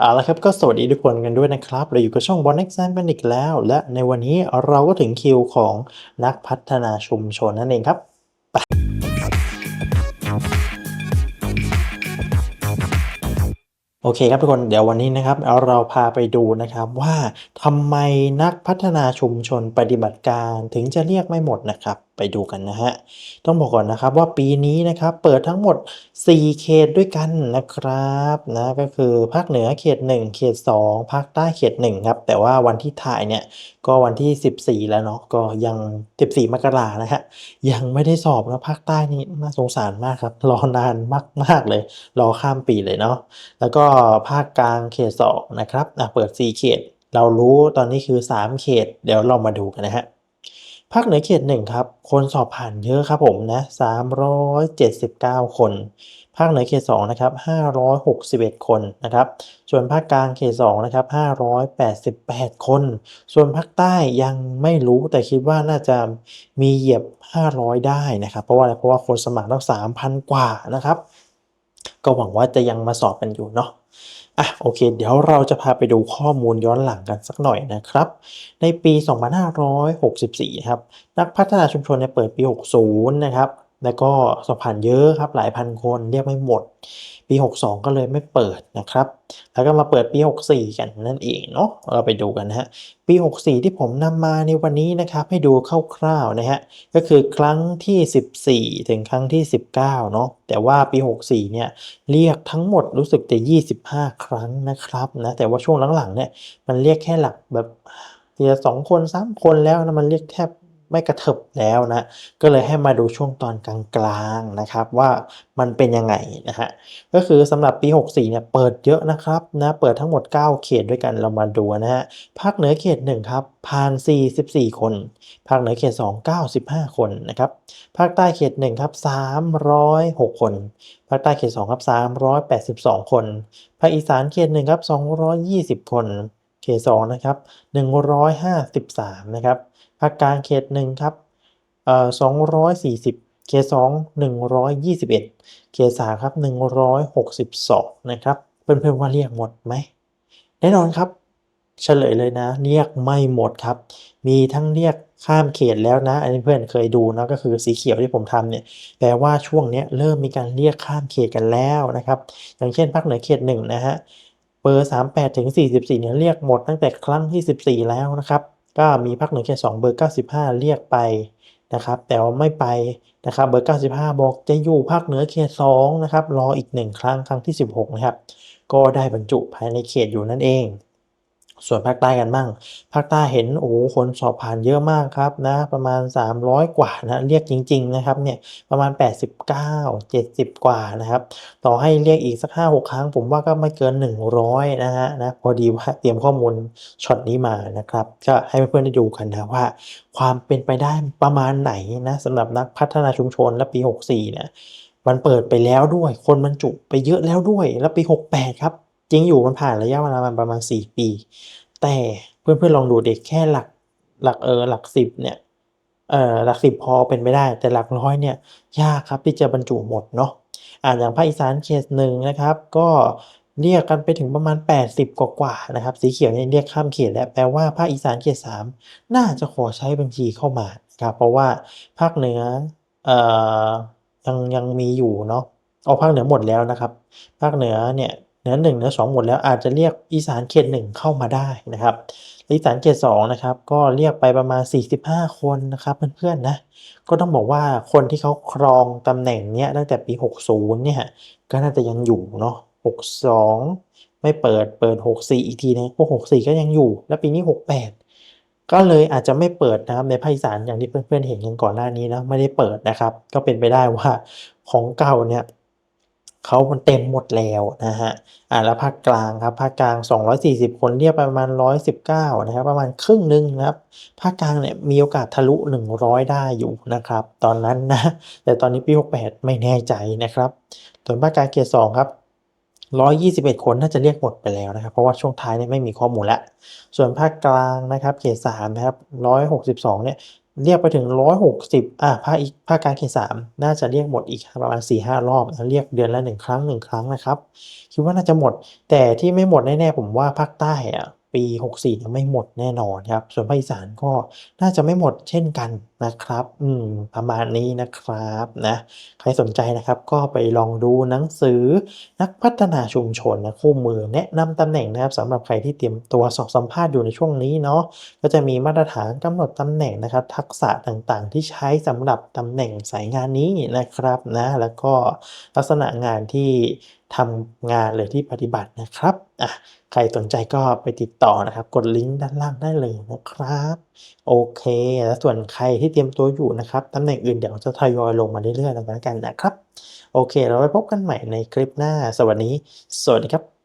เอาละครับก็สวัสดีทุกคนกันด้วยนะครับ เราอยู่กับช่อง Born Exam กันอีกแล้ว และในวันนี้เราก็ถึงคิวของนักพัฒนาชุมชนนั่นเองครับโอเคครับทุกคนเดี๋ยววันนี้นะครับเอาเราพาไปดูนะครับว่าทำไมนักพัฒนาชุมชนปฏิบัติการถึงจะเรียกไม่หมดนะครับ ไปดูกันนะฮะ ต้องบอกก่อนนะครับว่าปีนี้นะครับเปิดทั้งหมด 4 เขตด้วยกันนะครับนะก็คือภาคเหนือเขต 1 เขต 2 ภาคใต้เขต 1 ครับ แต่ว่าวันที่ถ่ายเนี่ยก็วันที่ 14 แล้วเนาะก็ยัง 14 มกรานะฮะยังไม่ได้สอบนะภาคใต้นี่น่าสงสารมากครับ รอนานมากๆเลย รอข้ามปีเลยเนาะแล้วก็ภาคกลางเขต 2 นะครับอะเปิด 4 เขต เรารู้ตอนนี้คือ 3 เขต เดี๋ยวเรามาดูกันนะฮะ ภาคเหนือเขต1ครับ คนสอบผ่านเยอะครับผมนะ379คน ภาคเหนือเขต2นะครับ561คนนะครับ ส่วนภาคกลางเขต2นะครับ588คน ส่วนภาคใต้ยังไม่รู้แต่คิดว่าน่าจะมีเหยียบ500ได้นะครับ เพราะว่าอะไรเพราะว่าคนสมัครตั้ง3,000กว่านะครับ ก็หวังว่าจะยังมาสอบกันอยู่เนาะ อะโอเค เดี๋ยวเราจะพาไปดูข้อมูลย้อนหลังกันสักหน่อยนะครับ ในปี 2564 ครับ นักพัฒนาชุมชนเนี่ยเปิดปี 60 นะครับ แล้วก็สอบผ่านเยอะครับหลายพันคนเรียกไม่หมด ปี 62 ก็เลยไม่เปิดนะครับ แล้วก็มาเปิดปี 64 กันนั่นเองเนาะเราไปดูกันนะฮะปี 64 ที่ผมนำมาในวันนี้นะครับ ให้ดูคร่าวๆนะฮะก็คือครั้งที่ 14 ถึงครั้งที่ 19 เนาะแต่ว่าปี 64 เนี่ยเรียกทั้งหมดรู้สึกจะ 25 ครั้งนะครับนะแต่ว่าช่วงหลังๆเนี่ยมันเรียกแค่หลักแบบทีละสองคนสามคนแล้วนะมันเรียกแทบ ไม่กระเถิบแล้วนะ ก็เลยให้มาดูช่วงตอนกลางๆนะครับว่ามันเป็นยังไงนะฮะ ก็คือสำหรับปี 64 เนี่ยเปิดเยอะนะครับนะเปิดทั้งหมด 9 เขตด้วยกันเรามาดูนะฮะภาคเหนือเขต 1 ครับผ่าน 44 คน ภาคเหนือเขต 2 95 คนนะครับภาคใต้เขต 1 ครับ 306 คน ภาคใต้เขต 2 ครับ 382 คน ภาคอีสานเขต 1 ครับ 220 คน ขต2นะครับ153นะครับภาคกลางเขต1ครับเอ่อ240เขต2 121เขต3ครับ162นะครับเพื่อนๆว่าเรียกหมดไหมแน่นอนครับเฉลยเลยนะ เรียกไม่หมดครับ มีทั้งเรียกข้ามเขตแล้วนะ อันนี้เพื่อนเคยดูนะก็คือสีเขียวที่ผมทำเนี่ยแปลว่าช่วงนี้เริ่มมีการเรียกข้ามเขตกันแล้วนะครับ อย่างเช่นภาคเหนือเขต1นะฮะ บอร์ 38 ถึง 44 เนี่ยเรียกหมดตั้งแต่ครั้งที่ 14 แล้วนะครับ ก็มีพักเหนือเขต2เบอร์ 95 เรียกไปนะครับ แต่ว่าไม่ไปนะครับเบอร์ 95 บอกจะอยู่ภาคเหนือเขต2นะครับ รออีก 1 ครั้งครั้งที่ 16 นะครับ ก็ได้บรรจุภายในเขตอยู่นั่นเอง ส่วนภาคใต้กันบ้าง ภาคใต้เห็นโอ้โหคนสอบผ่านเยอะมากครับนะประมาณ 300 กว่านะเรียกจริง ๆ นะครับเนี่ยประมาณ 89 70 กว่านะครับ ต่อให้เรียกอีกสัก 5-6 ครั้ง ผมว่าก็ไม่เกิน 100 นะฮะนะพอดีว่าเตรียมข้อมูลช็อตนี้มานะครับก็ให้เพื่อนๆได้ดูกันนะว่า ความเป็นไปได้ประมาณไหนนะสำหรับนักพัฒนาชุมชนและปี 64เนี่ยมันเปิดไปแล้วด้วย คนบรรจุไปเยอะแล้วด้วย แล้วปี 68 ครับ จริงอยู่มันผ่านระยะเวลามาประมาณ 4 ปี แต่เพื่อนๆลองดูเด็กแค่หลักหลักเออหลัก10เนี่ยเออหลัก10พอเป็นไปได้ แต่หลักร้อยเนี่ยยากครับที่จะบรรจุหมดเนาะอ่าอย่างภาคอีสานเขตหนึ่งนะครับ ก็เรียกกันไปถึงประมาณ 80 กว่าๆนะครับ สีเขียวเนี่ยเรียกข้ามเขตแล้วแปลว่าภาคอีสานเขต3น่าจะขอใช้บัญชีเข้ามาครับเพราะว่าภาคเหนือเอ่อยังยังมีอยู่เนาะเอาภาคเหนือหมดแล้วนะครับ ภาคเหนือเนี่ย เหนือ1เหนือ2หมดแล้วอาจจะเรียกอีสานเขต1เข้ามาได้นะครับอีสานเขต2นะครับก็เรียกไปประมาณ 45 คนนะครับเพื่อนๆนะก็ต้องบอกว่าคนที่เขาครองตำแหน่งเนี้ยตั้งแต่ปี 60เนี่ยก็น่าจะยังอยู่เนาะ62 ไม่เปิดเปิด 64 อีกทีนึงพวก64 ก็ยังอยู่ แล้วปีนี้ 68 ก็เลยอาจจะไม่เปิดนะครับในภาคอีสานอย่างที่เพื่อนๆเห็นกันก่อนหน้านี้นะไม่ได้เปิดนะครับ ก็เป็นไปได้ว่าของเก่าเนี่ย เขามันเต็มหมดแล้วนะฮะอ่าแล้วภาคกลางครับภาคกลาง 240 คนเรียกประมาณ 119 นะครับ ประมาณครึ่งหนึ่งครับภาคกลางเนี่ยมีโอกาสทะลุ 100 ได้อยู่นะครับ ตอนนั้นนะแต่ตอนนี้ปี 68 ไม่แน่ใจนะครับส่วนภาคกลางเขต2ครับ121 คนน่าจะเรียกหมดไปแล้วนะครับ เพราะว่าช่วงท้ายเนี่ยไม่มีข้อมูลแล้ว ส่วนภาคกลางนะครับเขต3นะครับ162เนี่ย เรียกไปถึง 160อ่าภาคอีกภาคกลางเขต3น่าจะเรียกหมดอีกประมาณ4-5รอบ เรียกเดือนละ1ครั้ง1 ครั้งนะครับ คิดว่าน่าจะหมด แต่ที่ไม่หมดแน่ๆผมว่าภาคใต้อะ ปี 64เนี่ยไม่หมดแน่นอนครับ ส่วนภาคอีสานก็น่าจะไม่หมดเช่นกันนะครับ อืม ประมาณนี้นะครับนะ ใครสนใจนะครับก็ไปลองดูหนังสือนักพัฒนาชุมชนนะคู่มือแนะนำตำแหน่งนะครับสำหรับใครที่เตรียมตัวสอบสัมภาษณ์อยู่ในช่วงนี้เนาะ ก็จะมีมาตรฐานกำหนดตำแหน่งนะครับ ทักษะต่างๆ ที่ใช้สำหรับตำแหน่งสายงานนี้นะครับนะ แล้วก็ลักษณะงานที่ทำงานหรือที่ปฏิบัตินะครับอะใครสนใจก็ไปติดต่อนะครับ กดลิงก์ด้านล่างได้เลยนะครับ โอเค แล้วส่วนใครที่เตรียมตัวอยู่นะครับตำแหน่งอื่นเดี๋ยวจะทยอยลงมาเรื่อยๆแล้วกันนะครับ โอเค เราไปพบกันใหม่ในคลิปหน้าสวัสดี สวัสดีครับ